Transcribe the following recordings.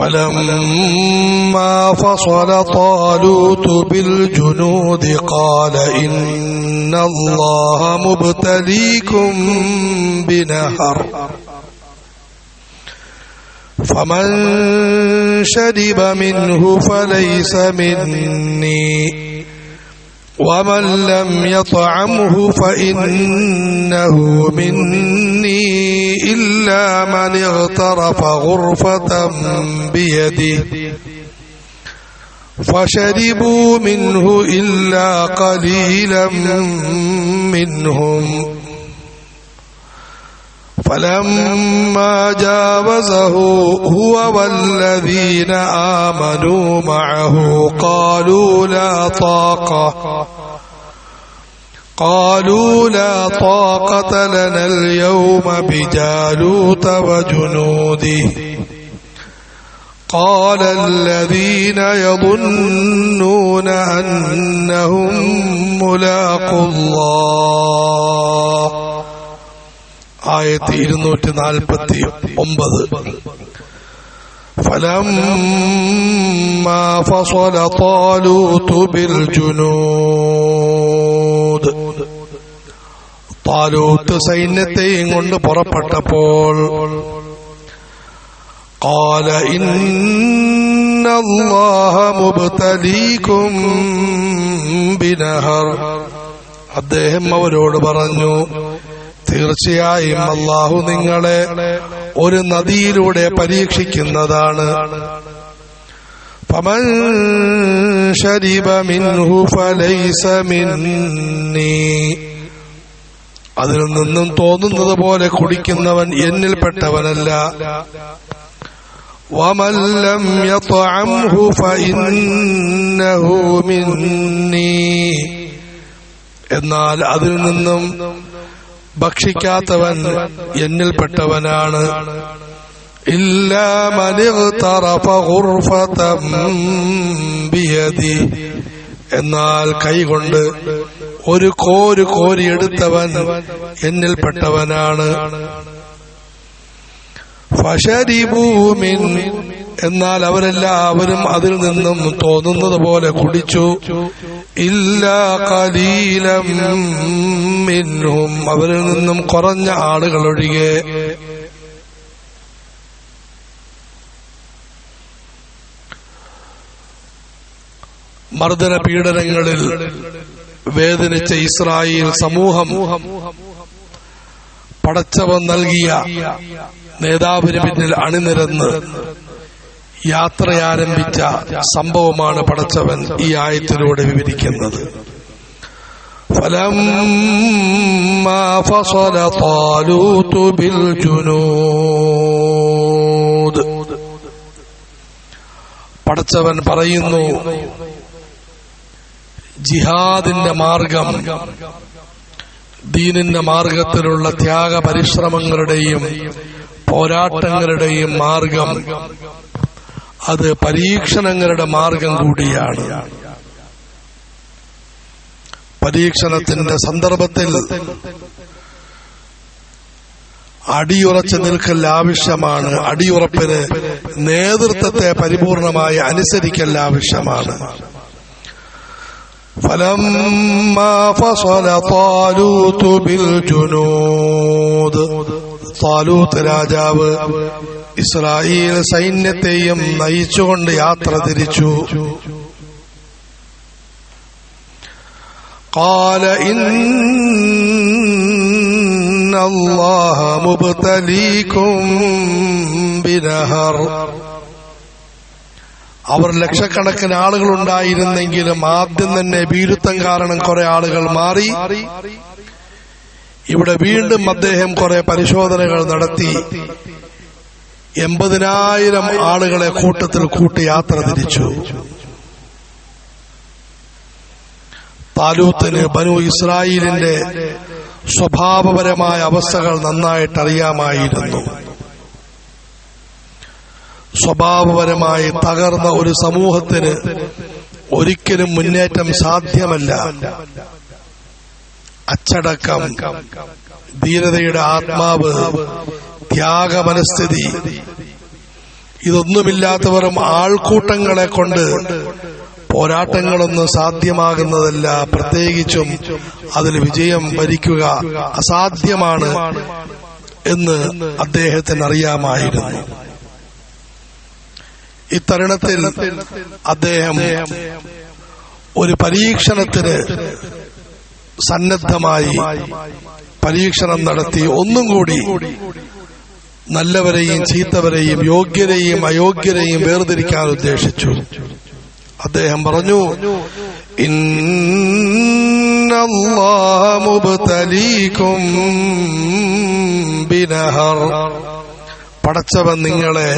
فلما فصل طالوت بالجنود قال إن الله مبتليكم بنهر. فمن شرب منه فليس مني. ومن لم يطعمه فإنه مني. إلا من اغترف غرفة بيده. فشربوا منه إلا قليلا منهم. فلما جاوزه هو والذين آمنوا معه قالوا لا طاقة. قالوا لا طاقة لنا اليوم بجالوت وجنوده قال الذين يظنون أنهم ملاقوا الله ആയത്തി ഇരുന്നൂറ്റി നാൽപ്പത്തി ഒമ്പത് فلما فصل طالوت بالجنود താലൂത്ത് സൈന്യത്തെയും കൊണ്ട് പുറപ്പെട്ടപ്പോൾ قال إن الله مبتليكم بنهر അദ്ദേഹം അവരോട് പറഞ്ഞു തീർച്ചയായും അള്ളാഹു നിങ്ങളെ ഒരു നദിയിലൂടെ പരീക്ഷിക്കുന്നതാണ് فمن شرب منه فليس مني അതിൽ നിന്നും തോന്നുന്നത് പോലെ കുടിക്കുന്നവൻ എന്നിൽപ്പെട്ടവനല്ല ومن لم يطعمه فإنه مني എന്നാൽ അതിൽ നിന്നും ഭക്ഷിക്കാത്തവൻ എന്നിൽപ്പെട്ടവനാണ് ബിയതി എന്നാൽ കൈകൊണ്ട് ഒരു കോര് കോരിയെടുത്തവൻ എന്നിൽപ്പെട്ടവനാണ്. ഫഷരിഭൂമിൻ എന്നാൽ അവരെല്ലാവരും അതിൽ നിന്നും തോന്നുന്നത് പോലെ കുടിച്ചു. ഇല്ലാ കലീലം അവരിൽ നിന്നും കുറഞ്ഞ ആളുകളൊഴികെ മർദ്ദന പീഡനങ്ങളിൽ വേദനിച്ച ഇസ്രായേൽ സമൂഹം പടച്ചവൻ നൽകിയ നേതാവിന് പിന്നിൽ അണിനിരന്ന് യാത്രയാരംഭിച്ച സംഭവമാണ് പടച്ചവൻ ഈ ആയത്തിലൂടെ വിവരിക്കുന്നത് فلما فصل طالوت بالجنود പടച്ചവൻ പറയുന്നു ജിഹാദിന്റെ മാർഗം ദീനിന്റെ മാർഗത്തിലുള്ള ത്യാഗ പരിശ്രമങ്ങളുടെയും പോരാട്ടങ്ങളുടെയും മാർഗം അത് പരീക്ഷണങ്ങളുടെ മാർഗം കൂടിയാണ്. പരീക്ഷണത്തിന്റെ സന്ദർഭത്തിൽ അടിയുറച്ചു നിൽക്കൽ ആവശ്യമാണ്. അടിയുറപ്പിന് നേതൃത്വത്തെ പരിപൂർണമായി അനുസരിക്കൽ ആവശ്യമാണ്. فلما فصل طالوت بالجنود താലൂത്ത് രാജാവ് ഇസ്രായേൽ സൈന്യത്തെയും നയിച്ചുകൊണ്ട് യാത്ര തിരിച്ചു قال إن الله مبتليكم بنهر അവർ ലക്ഷക്കണക്കിന് ആളുകൾ ഉണ്ടായിരുന്നെങ്കിലും ആദ്യം തന്നെ ഭീരുത്വം കാരണം കുറെ ആളുകൾ മാറി. ഇവിടെ വീണ്ടും അദ്ദേഹം കുറെ പരിശോധനകൾ നടത്തി. എൺപതിനായിരം ആളുകളെ കൂട്ടത്തിൽ കൂട്ടി യാത്ര തിരിച്ചു. താലൂത്തിന് ബനു ഇസ്രായേലിന്റെ സ്വഭാവപരമായ അവസ്ഥകൾ നന്നായിട്ട് അറിയാമായിരുന്നു സ്വഭാവപരമായി തകർന്ന ഒരു സമൂഹത്തിന് ഒരിക്കലും മുന്നേറ്റം സാധ്യമല്ല. അച്ചടക്കം ധീരതയുടെ ആത്മാവ് ത്യാഗ ത്യാഗമനസ്ഥിതി ഇതൊന്നുമില്ലാത്തവരും ആൾക്കൂട്ടങ്ങളെ കൊണ്ട് പോരാട്ടങ്ങളൊന്നും സാധ്യമാകുന്നതല്ല. പ്രത്യേകിച്ചും അതിൽ വിജയം ഭരിക്കുക അസാധ്യമാണ് എന്ന് അദ്ദേഹത്തിന് അറിയാമായിരുന്നു ഇത്തരുണത്തിൽ അദ്ദേഹം ഒരു പരീക്ഷണത്തിന് സന്നദ്ധമായി പരീക്ഷണം നടത്തി. ഒന്നും കൂടി നല്ലവരെയും ചീത്തവരെയും യോഗ്യരെയും അയോഗ്യരെയും വേർതിരിക്കാൻ ഉദ്ദേശിച്ചു. അദ്ദേഹം പറഞ്ഞു ഇന്നല്ലാമുബലീക്കും ബിനഹർ. പടച്ചവൻ നിങ്ങളെ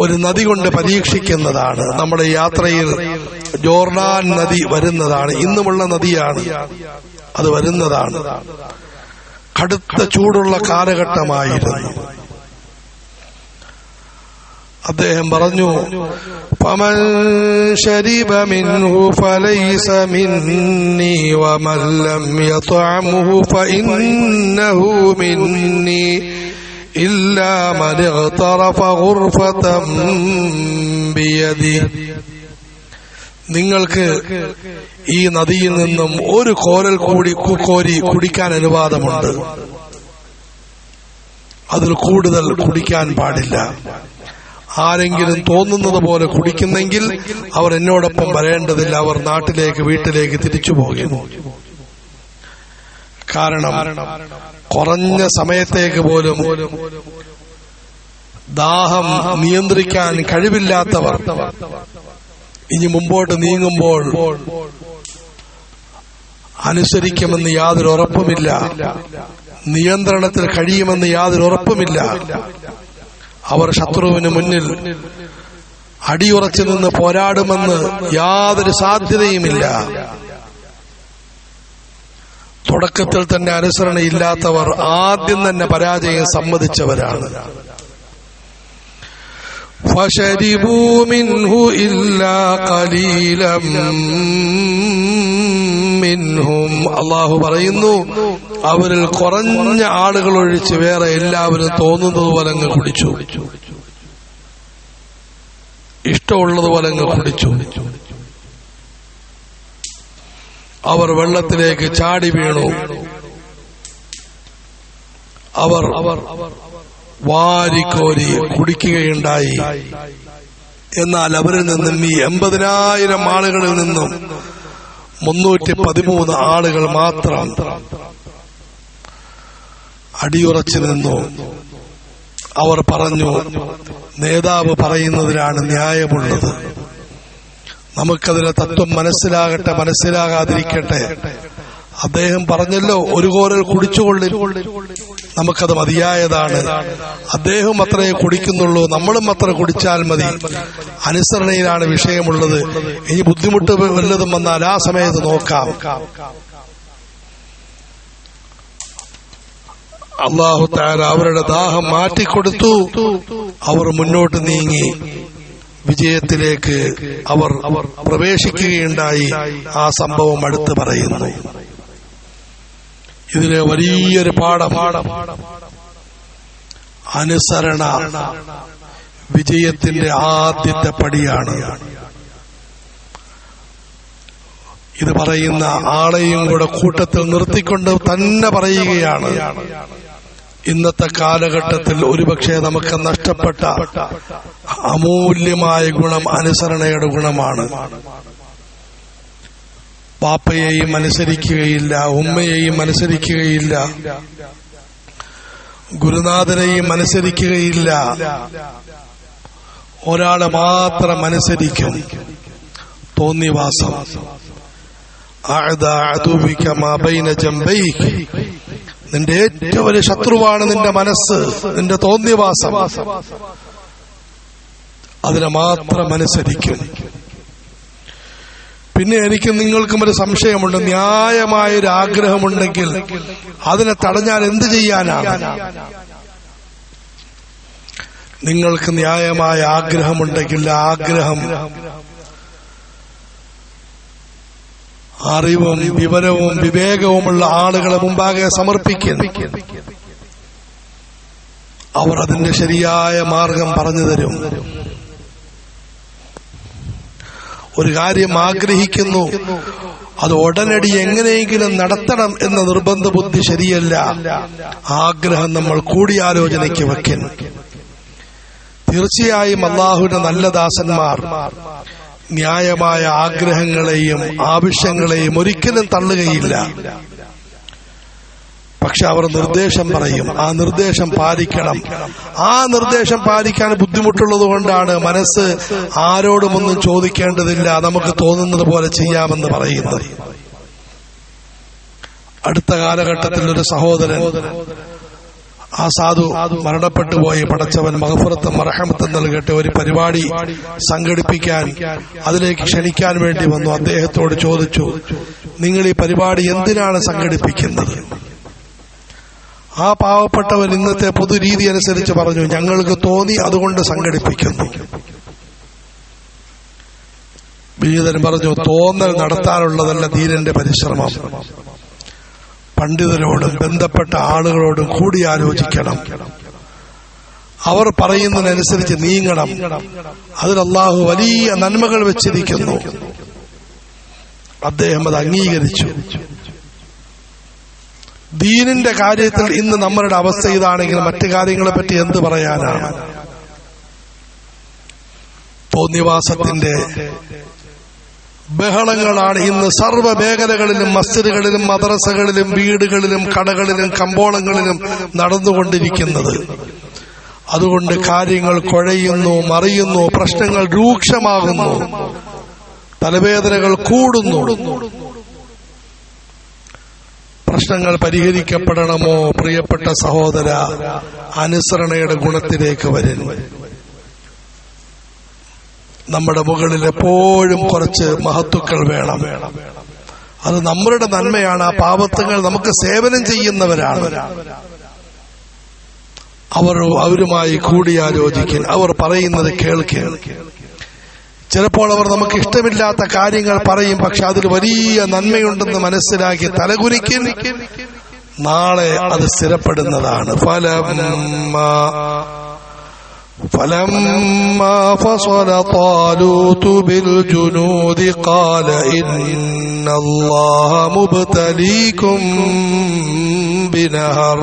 ഒരു നദി കൊണ്ട് പരീക്ഷിക്കുന്നതാണ്. നമ്മുടെ യാത്രയിൽ ജോർഡാൻ നദി വരുന്നതാണ്. ഇന്നുമുള്ള നദിയാണ് അത് വരുന്നതാണ്. കടുത്ത ചൂടുള്ള കാലഘട്ടമായിരുന്നു. അദ്ദേഹം പറഞ്ഞു പമൻ ശരിബ മിൻഹു ഫലൈസ മിന്നി ഫഇന്നഹു മിന്നി ഇല്ലാ من اغترف غرفة بيده. നിങ്ങൾക്ക് ഈ നദിയിൽ നിന്നും ഒരു കോരൽ കൂടി കോരി കുടിക്കാൻ അനുവാദമുണ്ട്. അതിൽ കൂടുതൽ കുടിക്കാൻ പാടില്ല. ആരെങ്കിലും തോന്നുന്നത് പോലെ കുടിക്കുന്നെങ്കിൽ അവർ എന്നോടൊപ്പം വരേണ്ടതില്ല. അവർ നാട്ടിലേക്ക് വീട്ടിലേക്ക് തിരിച്ചു പോകുന്നു കാരണം കുറഞ്ഞ സമയത്തേക്ക് പോലും ദാഹം നിയന്ത്രിക്കാൻ കഴിവില്ലാത്തവർ. ഇനി മുമ്പോട്ട് നീങ്ങുമ്പോൾ അനുസരിക്കുമെന്ന് യാതൊരു ഉറപ്പുമില്ല. നിയന്ത്രണത്തിൽ കഴിയുമെന്ന് യാതൊരു ഉറപ്പുമില്ല. അവർ ശത്രുവിന് മുന്നിൽ അടിയുറച്ചു നിന്ന് പോരാടുമെന്ന് യാതൊരു സാധ്യതയുമില്ല. തുടക്കത്തിൽ തന്നെ അനുസരണയില്ലാത്തവർ ആദ്യം തന്നെ പരാജയം സമ്മതിച്ചവരാണ് فشربوا منه إلا قليلا منهم അള്ളാഹു പറയുന്നു അവരിൽ കുറഞ്ഞ ആളുകൾ ഒഴിച്ച് വേറെ എല്ലാവരും തോന്നുന്നത് പോലെ അങ്ങ് കുടിച്ചു ഇഷ്ടമുള്ളത് പോലെ അങ്ങ് കുടിച്ചു അവർ വെള്ളത്തിലേക്ക് ചാടി വീണു. അവർ വാരിക്കോരി കുടിക്കുകയുണ്ടായി. എന്നാൽ അവരിൽ നിന്നും ഈ എൺപതിനായിരം ആളുകളിൽ നിന്നും മുന്നൂറ്റി പതിമൂന്ന് ആളുകൾ മാത്രം അടിയുറച്ചു നിന്നു. അവർ പറഞ്ഞു നേതാവ് പറയുന്നതിലാണ് ന്യായമുള്ളത്. നമുക്കതിലെ തത്വം മനസ്സിലാകട്ടെ മനസ്സിലാകാതിരിക്കട്ടെ. അദ്ദേഹം പറഞ്ഞല്ലോ ഒരു കോരൽ കുടിച്ചുകൊള്ളി. നമുക്കത് മതിയായതാണ്. അദ്ദേഹം അത്രയേ കുടിക്കുന്നുള്ളൂ നമ്മളും അത്ര കുടിച്ചാൽ മതി. അനുസരണയിലാണ് വിഷയമുള്ളത്. ഇനി ബുദ്ധിമുട്ട് വല്ലതും വന്നാൽ ആ സമയത്ത് നോക്കാം. അള്ളാഹു താര അവരുടെ ദാഹം മാറ്റിക്കൊടുത്തു. അവർ മുന്നോട്ട് നീങ്ങി. വിജയത്തിലേക്ക് അവർ അവർ പ്രവേശിക്കുകയുണ്ടായി. ആ സംഭവം അടുത്ത് പറയുന്നു. ഇതിലെ വലിയൊരു പാഠം അനുസരണ വിജയത്തിന്റെ ആദ്യത്തെ പടിയാണ്. ഇത് പറയുന്ന ആളെയും കൂടെ കൂട്ടത്തിൽ നിർത്തിക്കൊണ്ട് തന്നെ പറയുകയാണ്. ഇന്നത്തെ കാലഘട്ടത്തിൽ ഒരുപക്ഷെ നമുക്ക് നഷ്ടപ്പെട്ട അമൂല്യമായ ഗുണം അനുസരണയുടെ ഗുണമാണ്. പാപ്പയെയും അനുസരിക്കുകയില്ല ഉമ്മയെയും അനുസരിക്കുകയില്ല ഗുരുനാഥനെയും അനുസരിക്കുകയില്ല. ഒരാളെ മാത്രം അനുസരിക്കും തോന്നിവാസം. നിന്റെ ഏറ്റവും വലിയ ശത്രുവാണ് നിന്റെ മനസ്സ് നിന്റെ തോന്നിയവാസം അതിനെ മാത്രം അനുസരിക്കും. പിന്നെ എനിക്ക് നിങ്ങൾക്കും ഒരു സംശയമുണ്ട്. ന്യായമായ ഒരു ആഗ്രഹമുണ്ടെങ്കിൽ അതിനെ തടഞ്ഞാൽ എന്ത് ചെയ്യാനാണ്? നിങ്ങൾക്ക് ന്യായമായ ആഗ്രഹമുണ്ടെങ്കിൽ ആഗ്രഹം അറിവും വിവരവും വിവേകവുമുള്ള ആളുകളെ മുമ്പാകെ സമർപ്പിക്കുന്നു. അവർ അതിന്റെ ശരിയായ മാർഗം പറഞ്ഞു തരും. ഒരു കാര്യം ആഗ്രഹിക്കുന്നു. അത് ഉടനടി എങ്ങനെയെങ്കിലും നടത്തണം എന്ന നിർബന്ധ ബുദ്ധി ശരിയല്ല. ആഗ്രഹം നമ്മൾ കൂടിയാലോചനയ്ക്ക് വെക്കുന്നു തീർച്ചയായും അള്ളാഹുവിന്റെ നല്ല ദാസന്മാർ ന്യായമായ ആഗ്രഹങ്ങളെയും ആവശ്യങ്ങളെയും ഒരിക്കലും തള്ളുകയില്ല. പക്ഷെ അവർ നിർദ്ദേശം പറയും. ആ നിർദ്ദേശം പാലിക്കണം. ആ നിർദ്ദേശം പാലിക്കാൻ ബുദ്ധിമുട്ടുള്ളത് കൊണ്ടാണ് മനസ്സ് ആരോടും ഒന്നും ചോദിക്കേണ്ടതില്ല. നമുക്ക് തോന്നുന്നത് പോലെ ചെയ്യാമെന്ന് പറയുന്നത്. അടുത്ത കാലഘട്ടത്തിൽ ഒരു സഹോദരൻ ആ സാധു മരണപ്പെട്ടു പോയി. പടച്ചവൻ മഹഫുറത്തും മറഹമത്തും നൽകട്ടെ. ഒരു പരിപാടി സംഘടിപ്പിക്കാൻ അതിലേക്ക് ക്ഷണിക്കാൻ വേണ്ടി വന്നു. അദ്ദേഹത്തോട് ചോദിച്ചു നിങ്ങൾ ഈ പരിപാടി എന്തിനാണ് സംഘടിപ്പിക്കുന്നത്? ആ പാവപ്പെട്ടവൻ ഇന്നത്തെ പൊതുരീതി അനുസരിച്ച് പറഞ്ഞു ഞങ്ങൾക്ക് തോന്നി അതുകൊണ്ട് സംഘടിപ്പിക്കുന്നു. വിനീതൻ പറഞ്ഞു തോന്നൽ നടത്താനുള്ളതല്ല ധീരന്റെ പരിശ്രമം. പണ്ഡിതരോടും ബന്ധപ്പെട്ട ആളുകളോടും കൂടിയാലോചിക്കണം അവർ പറയുന്നതിനനുസരിച്ച് നീങ്ങണം. അതിൽ അള്ളാഹു വലിയ നന്മകൾ വെച്ചിരിക്കുന്നു. അദ്ദേഹം അത് അംഗീകരിച്ചു. ദീനിന്റെ കാര്യത്തിൽ ഇന്ന് നമ്മളുടെ അവസ്ഥ ഇതാണെങ്കിൽ മറ്റു കാര്യങ്ങളെ പറ്റി എന്ത് പറയാനാണ്? തോന്നിവാസത്തിന്റെ ബഹളങ്ങളാണ്. ഇന്ന് സർവ മേഖലകളിലും മസ്ജിദുകളിലും മദ്രസകളിലും വീടുകളിലും കടകളിലും കമ്പോളങ്ങളിലും നടന്നുകൊണ്ടിരിക്കുന്നത്. അതുകൊണ്ട് കാര്യങ്ങൾ കുഴയുന്നു മറിയുന്നു പ്രശ്നങ്ങൾ രൂക്ഷമാകുന്നു. തലവേദനകൾ കൂടുന്നു. പ്രശ്നങ്ങൾ പരിഹരിക്കപ്പെടണമോ പ്രിയപ്പെട്ട സഹോദര? അനുസരണയുടെ ഗുണത്തിലേക്ക് വരുന്നു നമ്മുടെ മുകളിൽ എപ്പോഴും കുറച്ച് മഹത്വക്കൾ വേണം. അത് നമ്മളുടെ നന്മയാണ്. ആ പാപത്തുകൾ നമുക്ക് സേവനം ചെയ്യുന്നവരാണ്. അവർ അവരുമായി കൂടിയാലോചിക്കൽ. അവർ പറയുന്നത് കേൾക്കുക ചിലപ്പോൾ അവർ നമുക്ക് ഇഷ്ടമില്ലാത്ത കാര്യങ്ങൾ പറയും പക്ഷെ അതിൽ വലിയ നന്മയുണ്ടെന്ന് മനസ്സിലാക്കി തലകുനിക്കൽ. നാളെ അത് സ്ഥിരപ്പെടുന്നതാണ്. ഫലം فلما فصل طالوت بالجنود قال إن الله مبتليكم بنهر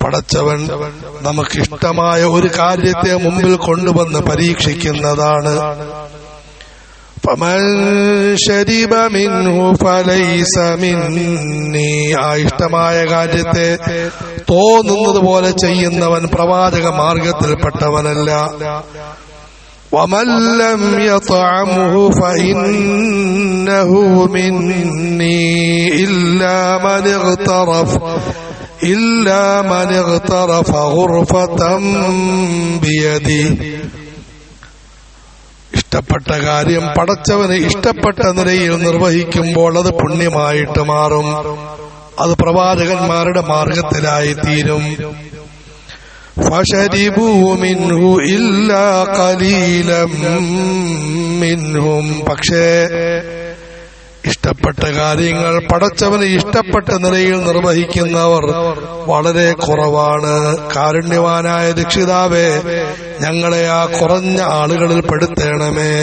പടച്ചവൻ നമുക്കിഷ്ടമായ ഒരു കാര്യത്തെ മുമ്പിൽ കൊണ്ടുവന്ന് പരീക്ഷിക്കുന്നതാണ് فمن شرب منه فليس مني ആ ഇഷ്ടമായ കാര്യത്തെ തോന്നുന്നത് പോലെ ചെയ്യുന്നവൻ പ്രവാചക മാർഗത്തിൽപ്പെട്ടവനല്ല ومن لم يطعمه فإنه مني إلا من اغترف إلا من اغترف غرفة بيده ഇഷ്ടപ്പെട്ട കാര്യം പടച്ചവന് ഇഷ്ടപ്പെട്ട നിലയിൽ നിർവഹിക്കുമ്പോൾ അത് പുണ്യമായിട്ട് മാറും. അത് പ്രവാചകന്മാരുടെ മാർഗത്തിലായി തീരും. പക്ഷേ ഇഷ്ടപ്പെട്ട കാര്യങ്ങൾ പടച്ചവന് ഇഷ്ടപ്പെട്ട നിലയിൽ നിർവഹിക്കുന്നവർ വളരെ കുറവാണ്. കാരുണ്യവാനായ രക്ഷിതാവേ ഞങ്ങളെ ആ കുറഞ്ഞ ആളുകളിൽ പെടുത്തേണമേ.